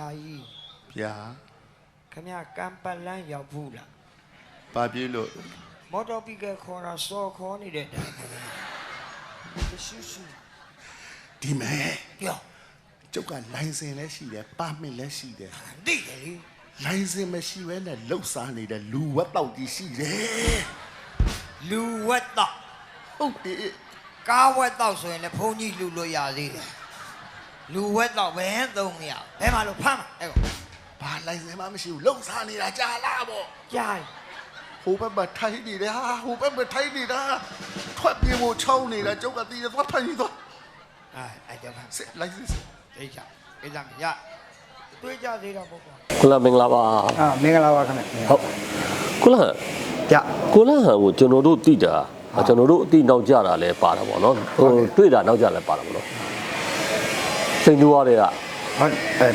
ရာကြီးဗျာခမရကံပလန်းရောက်ဘူးလားဘာပြေးလို့မော်တော်ပီကယ်ခေါ်တာစော်ခေါ်နေတဲ့တိုင်တရှူရှူဒီမဲပြောကျုပ်ကလိုင်စင်လည်းရှိတယ်ပါမစ်လည်းရှိတယ်တိတယ်လေလိုင်စင်မရှိဘဲနဲ့လှုပ်ရှားနေတဲ့လူဝက်တော့ကြီးရှိတယ်လူဝက်တော့ဟုတ်တယ်ကားဝက်တော့ဆိုရင်လည်းဘုန်းကြီးလူလို့ရသေးတယ် လူဝက်တော့ဘယ်သုံးမရဘယ်မှာလို့ဖမ်းမှာအဲ့ကောဘာလိုင်စင်မှမရှိဘူးလှုပ်ရှားနေတာကြာလာပေါ့ကြားဟိုဘက်မှာထိုင်းနေတယ်ဟာဟိုဘက်မှာထိုင်းနေတာထွက်ပြေးဖို့ချောင်းနေတာကျုပ်ကတည်တယ်သွားဖမ်းပြီးသွားအဲအဲ့ကြောင့်ဖမ်းစစ်လိုင်စင်စစ်သိကြသိကြမရတွေးကြသေးတော့ပေါ့ကွာကုလမင်္ဂလာပါအာမင်္ဂလာပါခင်ဗျဟုတ်ကုလဟန်ကြကုလဟန်ကိုကျွန်တော်တို့သိတာကျွန်တော်တို့အတိနောက်ကြတာလည်းပါတာပေါ့နော်ဟိုတွေ့တာနောက်ကြလည်းပါတာပေါ့နော် စိန်တူရတဲ့ကဟုတ်အဲ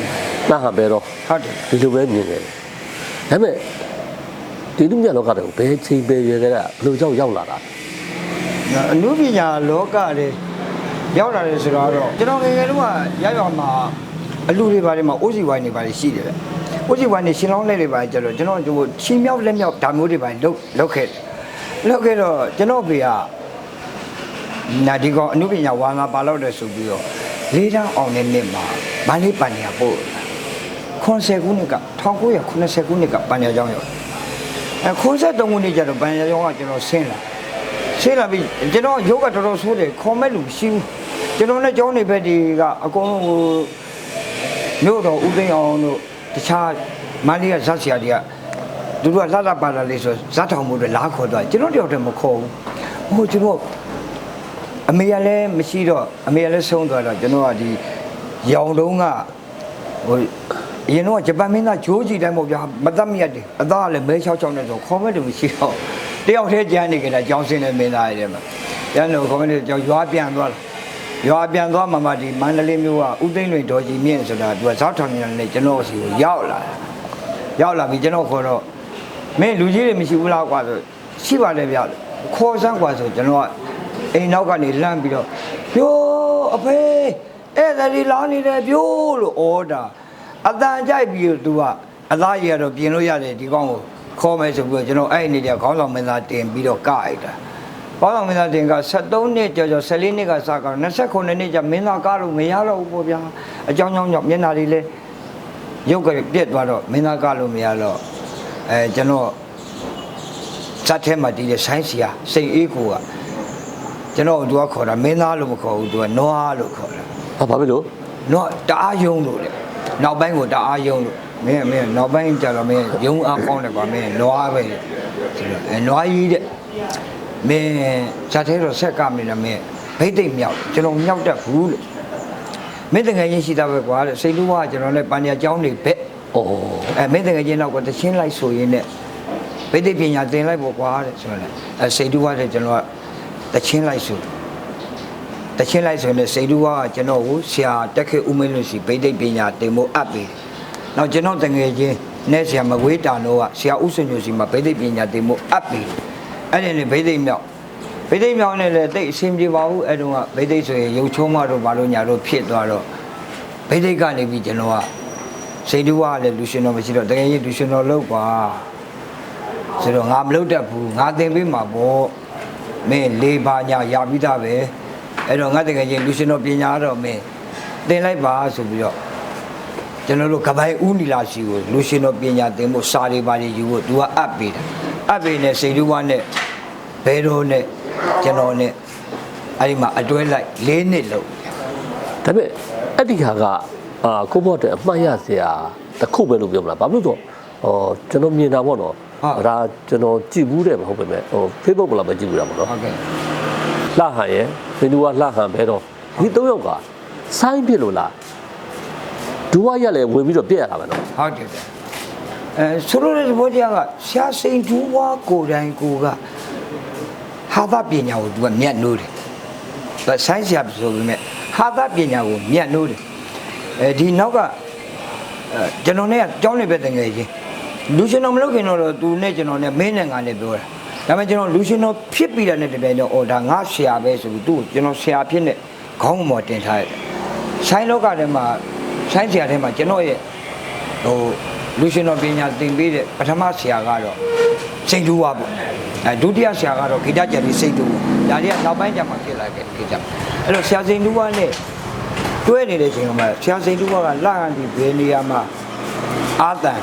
နှဟန်ပဲတော့ဟုတ်တယ်ဒီလိုပဲမြင်ခဲ့တယ်ဒါပေမဲ့ဒီလူမြတ်လောကတွေကိုဘယ်ချိန်ပဲရွယ်ခဲ့တာဘယ်လိုကြောက်ရောက်လာတာအနုပညာလောကတွေရောက်လာတယ်ဆိုတော့ကျွန်တော်ငယ်ငယ်တုန်းကရရောက်မှာအလူတွေပါတယ်မှာအိုးစီဝိုင်းတွေပါတယ်ရှိတယ်ဗျအိုးစီဝိုင်းတွေရှင်းလောင်းလက်တွေပါတယ်ကျတော့ကျွန်တော်တို့ချင်းမြောက်လက်မြောက်ဒါမျိုးတွေပါတယ်လုတ်လုတ်ခဲ့တယ်လုတ်ခဲ့တော့ကျွန်တော်ဖေကနာဒီကောင်အနုပညာဝါငါပါလို့တယ်ဆိုပြီးတော့ လေးတန်းအောင်တဲ့နှစ်မှာမန္တလေးပန်ညာပို့90ခုနှစ်က1990ခုနှစ်ကပန်ညာကျောင်းရောက်အဲ93ခုနှစ်ကျတော့ပန်ညာကျောင်းကကျွန်တော်ဆင်းလာရှင်းလာပြီကျွန်တော်ယောဂတော်တော်ဆိုးတယ်ခေါ်မဲ့လူမရှိဘူးကျွန်တော်လည်းကျောင်းနေဘက်ဒီကအကုန်လုံးဟိုမြို့တော်ဦးသိန်းအောင်တို့တခြားမန္တလေးကဇက်ဆရာတွေကသူတို့ကလှလှပါလာလေးဆိုဇက်ထောင်မှုတွေလားခေါ်သွားကျွန်တော်တယောက်တည်းမခေါ်ဘူးဟိုကျွန်တော် အမေကလည်းမရှိတော့အမေကလည်းဆုံးသွားတော့ကျွန်တော်ကဒီရောင်တုံးကဟိုအရင်တော့ဂျပန်မင်းသားဂျိုးကြီးတိုင်းပေါ့ဗျာမတတ်မြတ်တယ်အသားကလည်းမဲချောက်ချောက်နဲ့ဆိုခေါ်မဲ့တယ်မရှိတော့တယောက်တည်းကြမ်းနေကြတာကြောင်းစင်းတဲ့မင်းသားရဲ့မှာကျန်လို့ခေါ်မဲ့တယ်ကြောင်းရွာပြန်သွားလာရွာပြန်သွားမှမှဒီမန္တလေးမြို့ကဥသိမ်းလွင်တော်ကြီးမြင့်ဆိုတာသူကဇောက်ထောင်နေတယ်ကျွန်တော်စီကိုရောက်လာတာရောက်လာပြီကျွန်တော်ခေါ်တော့မင်းလူကြီးတွေမရှိဘူးလားကွာဆိုရှိပါတယ်ဗျခေါ်စမ်းကွာဆိုကျွန်တော်က အိမ်နောက်ကနေလှမ်းပြီးတော့ပြိုးအဖေအဲ့ဒါဒီလောင်းနေတယ်ပြိုးလို့ဩတာအတန်ကြိုက်ပြီးတော့ तू ကအသားကြီးကတော့ပြင်လို့ရတယ်ဒီကောင်ကိုခေါ်မယ်ဆိုပြီးတော့ကျွန်တော်အဲ့အနေနဲ့ခေါင်းဆောင်မင်းသားတင်ပြီးတော့ကအိုက်တာခေါင်းဆောင်မင်းသားတင်က73နှစ်ကျော်ကျော်14နှစ်ကစကတော့29နှစ်ကျမင်းသားကားလို့မရတော့ဘူးပေါ့ဗျာအကြောင်းကြောင်းကြောင့်မျက်နှာတွေလည်းရုပ်ကပြက်သွားတော့မင်းသားကားလို့မရတော့အဲကျွန်တော်ဇတ်ထဲမှာတည်တဲ့ဆိုင်းစီယာစိတ်အေးကိုက ကျွန်တော်တို့ကခေါ်တာမင်းသားလို့မခေါ်ဘူးသူကနွားလို့ခေါ်တာဟာဘာဖြစ်လို့တော့တအားယုံလို့လေနောက်ပိုင်းကိုတအားယုံလို့မင်းမင်းနောက်ပိုင်းကျတော့မင်းယုံအားကောင်းတယ်ကွာမင်းနွားပဲဆိုတော့အဲနွားကြီးတဲ့မင်းဇာတ်သေးတော့ဆက်ကမင်းလည်းမင်းဘိတ်သိမ့်မြောက်ကျွန်တော်မြောက်တတ်ဘူးလို့မင်းတကယ်ချင်းရှိတာပဲကွာတဲ့စိတ်လူကကျွန်တော်လည်းပန်ညာကျောင်းနေဘက်ဩအဲမင်းတကယ်ချင်းတော့ကတချင်းလိုက်ဆိုရင်းနဲ့ဘိတ်သိမ့်ပညာသင်လိုက်ပေါ့ကွာတဲ့ဆိုတော့လေအဲစိတ်လူကတဲ့ကျွန်တော်က တချင်းလိုက်ဆိုတချင်းလိုက်ဆိုရင်လည်းစိတ်လူကကျွန်တော်ကိုဆရာတက်ခေဦးမင်းလို့ရှိဗိသိက်ပညာတင်ဖို့အပ်ပြီ။နောက်ကျွန်တော်တငယ်ချင်းနဲ့ဆရာမဝေးတာတော့ကဆရာဦးစံညိုစီမှာဗိသိက်ပညာတင်ဖို့အပ်ပြီ။အဲ့ဒီနဲ့ဗိသိက်မြောက်ဗိသိက်မြောက်နဲ့လည်းတိတ်အဆင်ပြေပါဘူးအဲ့တုန်းကဗိသိက်ဆိုရင်ရုပ်ချုံးမတို့ဘာလို့ညာတို့ဖြစ်သွားတော့ဗိသိက်ကနေပြီးကျွန်တော်ကစိတ်လူကလည်းလူရှင်တော်မရှိတော့တကယ်ကြီးလူရှင်တော်လောက်ပါဆိုတော့ငါမလုပ်တတ်ဘူးငါသင်ပေးမှာပေါ့ မင်းလေးပါညာရပြီးသားပဲအဲ့တော့ငါတကယ်ကြီးလူရှင်တော်ပညာတော့မင်းသင်လိုက်ပါဆိုပြီးတော့ကျွန်တော်တို့ကပိုင်ဦးနီလာရှိကိုလူရှင်တော်ပညာသင်ဖို့စာတွေပါတွေယူဖို့သူကအပ်ပေးတာအပ်ပေးနေစိတ်လူကနဲ့ဘဲတော်နဲ့ကျွန်တော်နဲ့အဲ့ဒီမှာအတွဲလိုက်၄နှစ်လုံးဒါပေမဲ့အဲ့ဒီခါကအာကိုဘော့တဲ့အမှတ်ရစရာတစ်ခုပဲလို့ပြောမလားဘာဖြစ်လို့ဆိုတော့ဟောကျွန်တော်မြင်တာပေါ့နော် ဒါကျွန်တော်ကြည့်ဘူးတယ်မဟုတ်ပေမဲ့ဟို Facebook မှာပဲကြည့်ဘူးတာပေါ့နော်ဟုတ်ကဲ့လှဟန်ရဲ့စင်တူကလှဟန်ပဲတော့ဒီသုံးယောက်ကဆိုင်းဖြစ်လို့လားဒူဝရက်လည်းဝင်ပြီးတော့ပြက်ရတာပဲနော်ဟုတ်တယ်ဗျအဲဆိုလိုတဲ့ဘောတရားကဆရာစိန်ဒူဝါကိုယ်တိုင်ကိုကဟာသပညာကိုသူကမြတ်နိုးတယ်။ဒါဆိုင်းဆရာဆိုပေမဲ့ဟာသပညာကိုမြတ်နိုးတယ်။အဲဒီနောက်ကအဲကျွန်တော်နဲ့ကကြောင်းနေပဲတငယ်ချင်း လူရှင်တော်မလုပ်ခင်တော့သူနဲ့ကျွန်တော်နဲ့မင်းနဲ့ငါနဲ့ပြောတာ။ဒါပေမဲ့ကျွန်တော်လူရှင်တော်ဖြစ်ပြီးတဲ့နဲ့တပြိုင်တော့အော်ဒါငါဆရာပဲဆိုပြီးသူ့ကိုကျွန်တော်ဆရာဖြစ်နေခေါင်းပေါ်တင်ထားရတယ်။ဆိုင်းလောကထဲမှာဆိုင်းဆရာထဲမှာကျွန်တော်ရဲ့ဟိုလူရှင်တော်ပညာသင်ပေးတဲ့ပထမဆရာကတော့စိတ်တူပါပေါ့အဲဒုတိယဆရာကတော့ဂီတကြတိစိတ်တူဒါတွေကနောက်ပိုင်းကျမှဖြစ်လာခဲ့ခဲ့ကြအဲ့တော့ဆရာစိန်တူကနဲ့တွဲနေတဲ့ချိန်မှာဆရာစိန်တူကလာဟန်ဒီဘယ်နေရာမှာအာတန်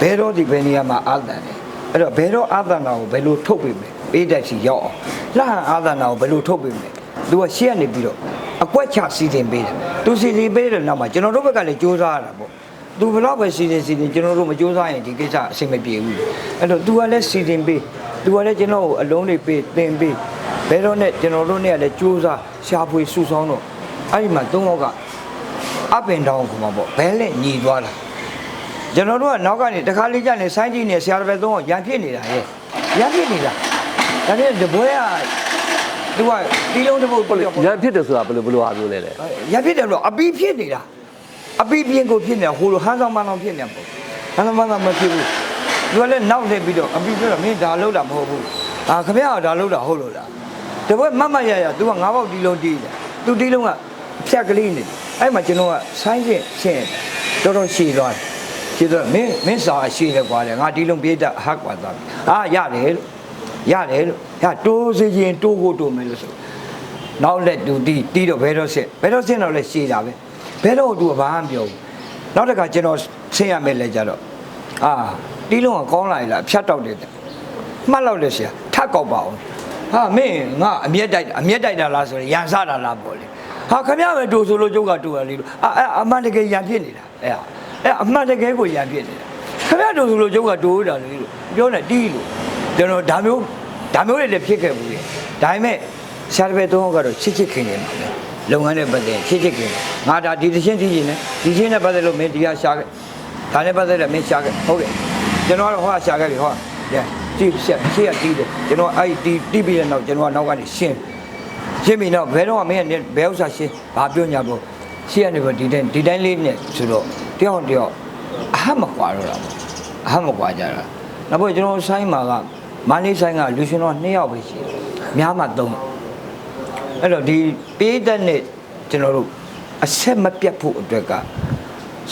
ဘယ်တော့ဒီဘယ်နေရာမှာအာတန်လဲအဲ့တော့ဘယ်တော့အာတန်တာကိုဘယ်လိုထုတ်ပေးမလဲပေးတဲ့စီရောက်အောင်လာဟန်အာတန်တာကိုဘယ်လိုထုတ်ပေးမလဲသူကရှေ့ကနေပြီးတော့အကွက်ချစီစဉ်ပေးတယ်သူစီစဉ်ပေးတဲ့နောက်မှာကျွန်တော်တို့ဘက်ကလည်းစူးစမ်းရတာပေါ့သူဘယ်တော့ပဲစီစဉ်စီစဉ်ကျွန်တော်တို့မကြိုးစားရင်ဒီကိစ္စအဆင်မပြေဘူးအဲ့တော့ तू ကလည်းစီစဉ်ပေး तू ကလည်းကျွန်တော်ကိုအလုံးလေးပေးသင်ပေးဘယ်တော့နဲ့ကျွန်တော်တို့နဲ့ကလည်းကြိုးစားရှာဖွေစုဆောင်းတော့အဲ့ဒီမှာသုံးယောက်က up and down ကိုမှာပေါ့ဘဲလက်ညီသွားတာ ကျွန်တော်တို့ကနောက်ကနေတခါလေးကြနေဆိုင်းကြည့်နေဆရာတော်ပဲသုံးအောင်ရန်ဖြစ်နေတာရဲ့ရန်ဖြစ်နေတာဒါနဲ့တပွဲကသူကတီးလုံးတစ်ပုတ်ပြတော့ရန်ဖြစ်တယ်ဆိုတာဘယ်လိုဘယ်လိုအားမျိုးလဲလဲရန်ဖြစ်တယ်လို့အပီးဖြစ်နေတာအပီးပြင်းကိုဖြစ်နေဟိုလိုဟန်ဆောင်မန်ဆောင်ဖြစ်နေပေါ့ဟန်ဆောင်မန်ဆောင်မဖြစ်ဘူးသူကလည်းနောက်နေပြီးတော့အပီးပြောတော့မင်းဒါလောက်တာမဟုတ်ဘူးအာခမရဒါလောက်တာဟုတ်လို့လားတပွဲမတ်မတ်ရရသူကငါးပေါက်တီးလုံးတီးတယ်သူတီးလုံးကဖြက်ကလေးနေအဲ့မှာကျွန်တော်ကဆိုင်းချင်းချင်းတော်တော်ရှည်သွားတယ် ရှည်တော့မင်းမင်းစာရှည်တယ်ကွာလေငါတီလုံးပြေးတာဟတ်ကွာသွားပြီအာရတယ်လို့ရတယ်လို့ဟာတိုးစီရင်တိုးကိုတိုးမယ်လို့ဆိုနောက်လက်တူတီးတီးတော့ဘဲတော့စစ်ဘဲတော့စစ်တော့လည်းရှည်တာပဲဘဲတော့သူကဘာမှမပြောဘူးနောက်တစ်ခါကျွန်တော်ဆင်းရမယ်လဲကြတော့အာတီးလုံးကကောင်းလာပြီလားဖြတ်တော့တယ်တဲ့မှတ်တော့လေဆရာထပ်ကောက်ပါအောင်ဟာမင်းငါအမျက်တိုက်အမျက်တိုက်တာလားဆိုရင်ရန်စတာလားပေါ့လေဟာခမရမယ်တူဆိုလို့ကျုပ်ကတူရလေးလို့အာအဲ့အမှန်တကယ်ရန်ဖြစ်နေတာအဲ့ဟာ အဲ့အမှန်တကယ်ကိုရန်ဖြစ်နေတာခမရတူဆိုလို့ကျုပ်ကတူရတာလေးလို့ပြောနေတီးလို့ကျွန်တော်ဒါမျိုးဒါမျိုးတွေလည်းဖြစ်ခဲ့ဘူးလေဒါပေမဲ့ဆရာတစ်ပည့်သုံးယောက်ကတော့ချစ်ချစ်ခင်ခင်ပါပဲလုပ်ငန်းနဲ့ပတ်သက်ချစ်ချစ်ခင်ငါဒါဒီတစ်ချင်းတီးရင်လည်းဒီချင်းနဲ့ပတ်သက်လို့မင်းဒီဟာရှာခဲ့ဒါနဲ့ပတ်သက်လို့မင်းရှာခဲ့ဟုတ်ကဲ့ကျွန်တော်ကတော့ဟောရှာခဲ့ပြီဟောကဲတီးဆက်ရှေ့ကတီးတယ်ကျွန်တော်အဲ့ဒီတီးပြီးတဲ့နောက်ကျွန်တော်ကနောက်ကနေရှင်းရှင်းပြီတော့ဘယ်တော့မှမင်းကဘယ်ဥစ္စာရှင်းဘာပြောညာပေါ့ရှင်းရနေပေါ့ဒီတိုင်းဒီတိုင်းလေးနဲ့ဆိုတော့ တယောက်တယောက်အဟမကွာတော့တာပေါ့အဟမကွာကြတာနောက်ပြီးကျွန်တော်ဆိုင်းမှာကမန္တလေးဆိုင်းကလူရှင်တော်2ယောက်ပဲရှိတယ်များမှ3အဲ့တော့ဒီပေးတဲ့နဲ့ကျွန်တော်တို့အဆက်မပြတ်ဖို့အတွက်က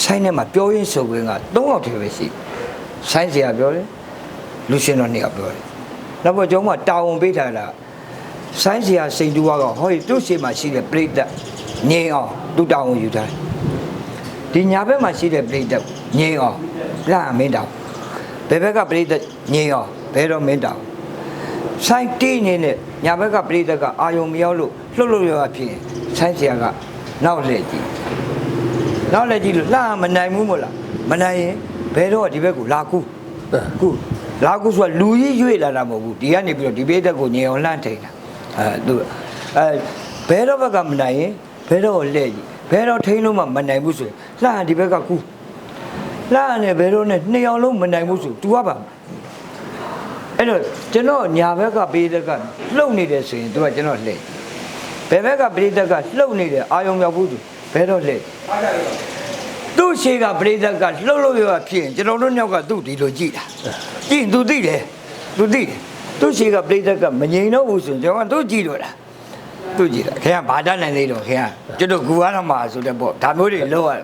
ဆိုင်းထဲမှာပြောရင်းဆိုခွင့်က3ယောက်တည်းပဲရှိဆိုင်းစရာပြောတယ်လူရှင်တော်2ယောက်ပြောတယ်နောက်ပြီးကျွန်တော်ကတာဝန်ပေးထားတာဆိုင်းစရာစိန်တူကဟောဒီသူ့ရှေ့မှာရှိတဲ့ပြိတ္တငြိမ်အောင်သူ့တောင်းကိုယူထားတယ် ဒီညာဘက်မှာရှိတဲ့ပြိတ္တငြိမ်အောင်လာမင်းတောင်းဘယ်ဘက်ကပြိတ္တငြိမ်အောင်ဘယ်တော့မင်းတောင်းဆိုင်းတီးနေတဲ့ညာဘက်ကပြိတ္တကအာယုံမရောက်လို့လှုပ်လှုပ်ရရဖြစ်ရင်ဆိုင်းစရာကနောက်လှည့်ကြည့်နောက်လှည့်ကြည့်လို့လာမနိုင်ဘူးမို့လားမနိုင်ရင်ဘယ်တော့ဒီဘက်ကိုလာကူကူလာကူဆိုတာလူကြီးရွေ့လာတာမဟုတ်ဘူးဒီကနေပြီးတော့ဒီပြိတ္တကိုငြိမ်အောင်လှမ်းထိန်တာအဲသူအဲဘဲတော့ဘက်ကမနိုင်ရင်ဘဲတော့လက်ကြီး ဘယ်တော့ထိန်းလို့မှမနိုင်ဘူးဆိုရင်လှဟန်ဒီဘက်ကကူးလှဟန်နဲ့ဘယ်တော့နဲ့နှစ်ယောက်လုံးမနိုင်ဘူးဆို तू ကပါအဲ့တော့ကျွန်တော်ညာဘက်ကပေးတဲ့ကလှုပ်နေတယ်ဆိုရင် तू ကကျွန်တော်လှည့်ဘယ်ဘက်ကပရိသတ်ကလှုပ်နေတယ်အာယုံရောက်ဘူးသူဘယ်တော့လှည့်သူ့ရှိကပရိသတ်ကလှုပ်လို့ရဖြစ်ရင်ကျွန်တော်တို့နောက်ကသူ့ဒီလိုကြည့်တာကြည့်သူသိတယ်သူသိတယ်သူ့ရှိကပရိသတ်ကမငြိမ်တော့ဘူးဆိုရင်ကျွန်တော်ကသူ့ကြည့်တော့တာ သူကြည့်တာခင်ဗျာဘာတတ်နိုင်သေးတော့ခင်ဗျာကျွတ်တို့ဂူရတော့မှာဆိုတဲ့ပေါ့ဒါမျိုးတွေလောက်ရ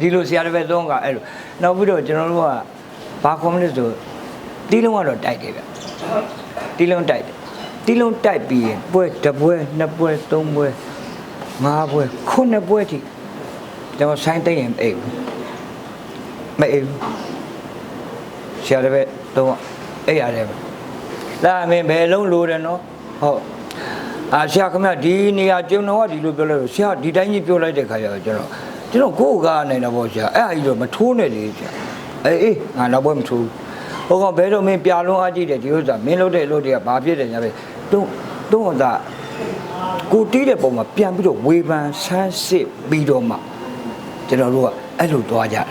ဒီလိုဆရာတစ်ပည့်သုံးကအဲ့လိုနောက်ပြီးတော့ကျွန်တော်တို့ကဘာကွန်မြူနစ်ဆိုတီးလုံးကတော့တိုက်တယ်ဗျတီးလုံးတိုက်တယ်တီးလုံးတိုက်ပြီးရင်ပွဲတစ်ပွဲနှစ်ပွဲသုံးပွဲငါးပွဲခုနှစ်ပွဲထိကျွန်တော်ဆိုင်းသိမ့်ရင်အိပ်ဘူးမအိပ်ဘူးဆရာတစ်ပည့်သုံးကအိပ်ရတယ်ဗျလာမင်းဘယ်လုံးလိုတယ်နော်ဟုတ် အာဆရာခင်ဗျဒီနေရာကျွန်တော်ကဒီလိုပြောလိုက်တော့ဆရာဒီတိုင်းကြီးပြောလိုက်တဲ့ခါကျတော့ကျွန်တော်ကျွန်တော်ကိုယ်ကားနိုင်တော့ဗောဆရာအဲ့အကြီးတော့မထိုးနဲ့လေဆရာအေးအေးငါတော့ဘယ်မထိုးဟိုကောင်ဘဲတော့မင်းပြလုံးအားကြည့်တယ်ဒီဥစ္စာမင်းလုပ်တဲ့လို့တည်းကဘာဖြစ်တယ်ညာပဲတုံးတုံးကကိုတီးတဲ့ပုံမှာပြန်ပြီးတော့ဝေဖန်ဆန်းစစ်ပြီးတော့မှကျွန်တော်တို့ကအဲ့လိုသွားကြတာ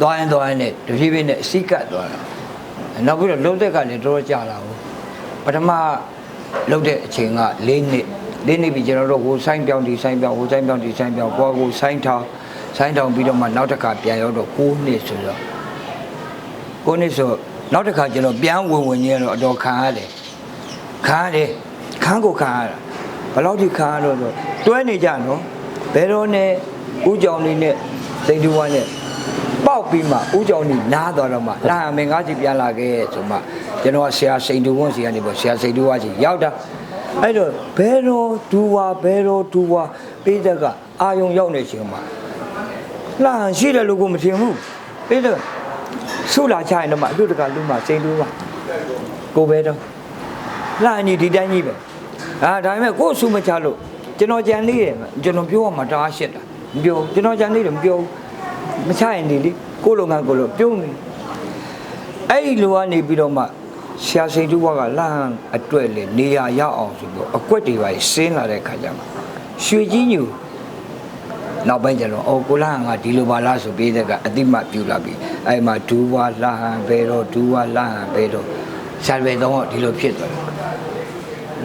သွားရင်သွားရင်နဲ့တဖြည်းဖြည်းနဲ့အစိကတ်သွားတာနောက်ပြီးတော့လုံးသက်ကလည်းတော်တော်ကြာလာဘူးပထမ လုပ်တဲ့အချိန်က၄နှစ်၄နှစ်ပြီကျွန်တော်တို့ဟိုဆိုင်ပြောင်းဒီဆိုင်ပြောင်းဟိုဆိုင်ပြောင်းဒီဆိုင်ပြောင်းဘောကိုဆိုင်ထောင်ဆိုင်ထောင်ပြီးတော့မှနောက်တစ်ခါပြန်ရောက်တော့9နှစ်ဆိုတော့9နှစ်ဆိုနောက်တစ်ခါကျွန်တော်ပြန်ဝင်ဝင်ကြီးတော့အတော်ခံရတယ်ခံရတယ်ခန်းကိုခံရတာဘယ်လောက်ထိခံရတော့ဆိုတွဲနေကြနော်ဘယ်တော့နဲ့ဦးကြောင်လေးနဲ့စိန်တူဝါနဲ့ဟ ပေါက်ပြီးမှဦးကျော်နီနားသွားတော့မှလာမင်္ဂကြီးပြန်လာခဲ့ဆိုမှကျွန်တော်ကဆရာစိန်တူဝန်းစီကနေပေါ့ဆရာစိန်တူဝါကြီးရောက်တာအဲ့တော့ဘယ်တော့ဒူဝါဘယ်တော့ဒူဝါပေးတဲ့ကအာယုံရောက်နေချိန်မှာလာရှိတယ်လို့ကိုမထင်ဘူးပေးတဲ့ဆုလာချရင်တော့မှအလူတကလူမှစိန်တူဝါကိုပဲတော့လာညီဒီတိုင်းကြီးပဲအာဒါပေမဲ့ကို့ဆုမချလို့ကျွန်တော်ကြံလေးတယ်ကျွန်တော်ပြောရမှာတအားရှစ်တာမပြောကျွန်တော်ကြံလေးတယ်မပြော မချရင်ဒီလေကို့လုံငန်းကိုလို့ပြုံးနေအဲ့ဒီလိုကနေပြီးတော့မှဆရာစိန်တူဘကလမ်းအတွက်လေနေရာရောက်အောင်ဆိုပြီးအကွက်တွေပါဆင်းလာတဲ့ခါကျမှရွှေကြီးညူနောက်ပိုင်းကျတော့အော်ကိုလာဟန်ကဒီလိုပါလားဆိုပြီးတဲ့ကအတိမတ်ပြူလာပြီအဲ့မှာဒူဝါလာဟန်ဘဲတော့ဒူဝါလာဟန်ဘဲတော့ဆရာပဲတော့ဒီလိုဖြစ်သွားတယ်